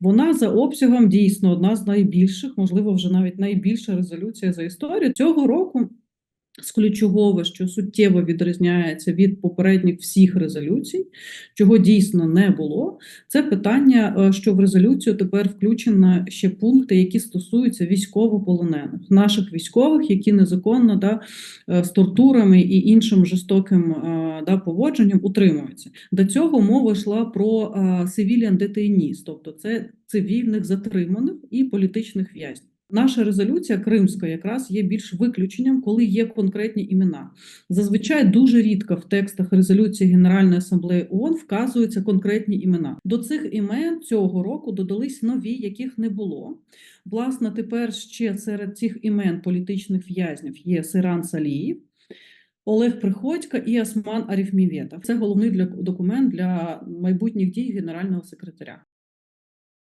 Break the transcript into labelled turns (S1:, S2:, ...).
S1: Вона за обсягом дійсно одна з найбільших, можливо, вже навіть найбільша резолюція за історію цього року. З ключового, що суттєво відрізняється від попередніх всіх резолюцій, чого дійсно не було, це питання, е, що в резолюцію тепер включено ще пункти, які стосуються військовополонених, наших військових, які незаконно да, е, з тортурами і іншим жорстоким е, да, поводженням утримуються. До цього мова йшла про civilian detainees, тобто це цивільних затриманих і політичних в'язнів. Наша резолюція кримська якраз є більш виключенням, коли є конкретні імена. Зазвичай дуже рідко в текстах резолюції Генеральної асамблеї ООН вказуються конкретні імена. До цих імен цього року додались нові, яких не було. Власне, тепер ще серед цих імен політичних в'язнів є Сиран Саліїв. Олег Приходько і Осман Арифміветов. Це головний для документ для майбутніх дій генерального секретаря.